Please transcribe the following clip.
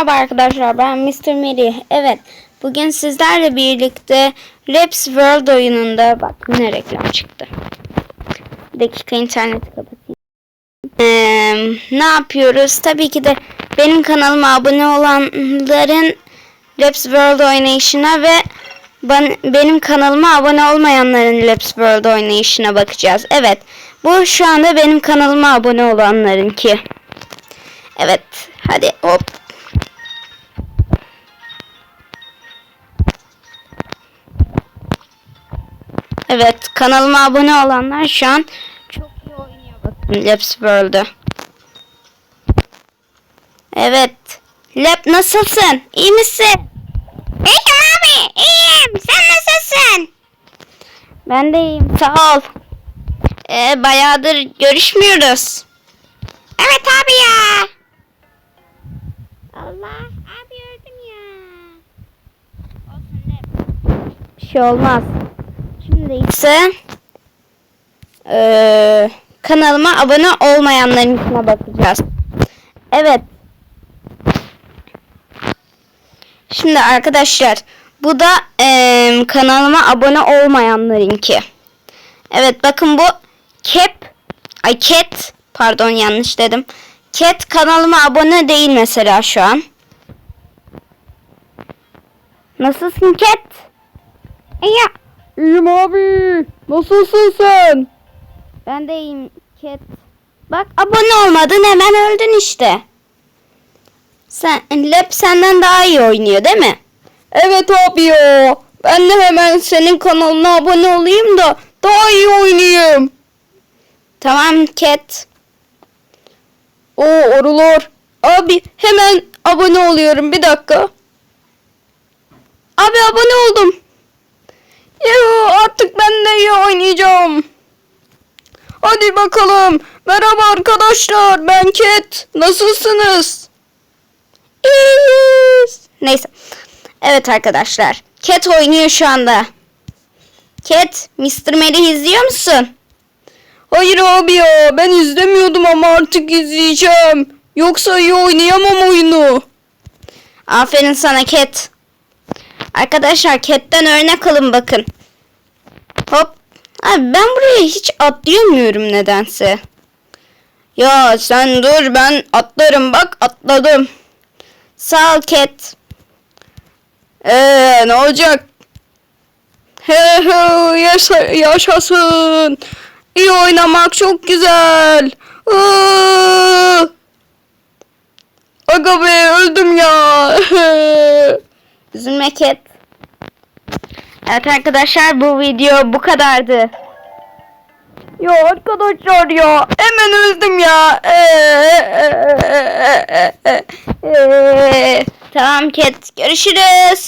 Merhaba arkadaşlar ben Mr. Miri. Evet bugün sizlerle birlikte Raps World oyununda bak ne reklam çıktı. Bir dakika interneti kapatayım. Ee, ne yapıyoruz? Tabii ki de benim kanalıma abone olanların Raps World oynayışına ve ban- benim kanalıma abone olmayanların Raps World oynayışına bakacağız. Evet bu şu anda benim kanalıma abone olanlarınki. Evet hadi hop Evet kanalıma abone olanlar şu an çok iyi oynuyor bakın Labs World'u. Evet. Lab nasılsın? İyi misin? İyiyim abi iyiyim. Sen nasılsın? Ben de iyiyim sağ ol. Ee, bayağıdır görüşmüyoruz. Evet abi ya. Allah abi öldüm ya. Olsun Lab. Bir şey olmaz. Şimdi ise eee, kanalıma abone olmayanların içine bakacağız. Evet. Şimdi arkadaşlar bu da eee, kanalıma abone olmayanlarınki. Evet bakın bu Cap ay Cat pardon yanlış dedim. Cat kanalıma abone değil mesela şu an. Nasılsın Cat? İyi. İyiyim abi. Nasılsın sen? Ben de iyiyim Cat. Bak abone olmadın hemen öldün işte. Sen Lep senden daha iyi oynuyor değil mi? Evet abi ya. Ben de hemen senin kanalına abone olayım da daha iyi oynayayım. Tamam Cat. O arılar. Abi hemen abone oluyorum bir dakika. Abi abone oldum. İyi oynayacağım. Hadi bakalım. Merhaba arkadaşlar. Ben Cat. Nasılsınız? İyiyiz. Neyse. Evet arkadaşlar. Cat oynuyor şu anda. Cat, Mr. Melih izliyor musun? Hayır abi ya ben izlemiyordum ama artık izleyeceğim. Yoksa iyi oynayamam oyunu. Aferin sana Cat. Arkadaşlar Cat'ten örnek alın bakın. Hop. Abi ben buraya hiç atlayamıyorum nedense. Ya sen dur ben atlarım bak atladım. Sağ ol Cat. Eee ne olacak? He he yaşa, yaşasın. İyi oynamak çok güzel. Iıı. Aga be öldüm ya. Üzülme Cat. Evet arkadaşlar bu video bu kadardı. Ya arkadaşlar ya hemen öldüm ya. Ee, Tamam Cat görüşürüz.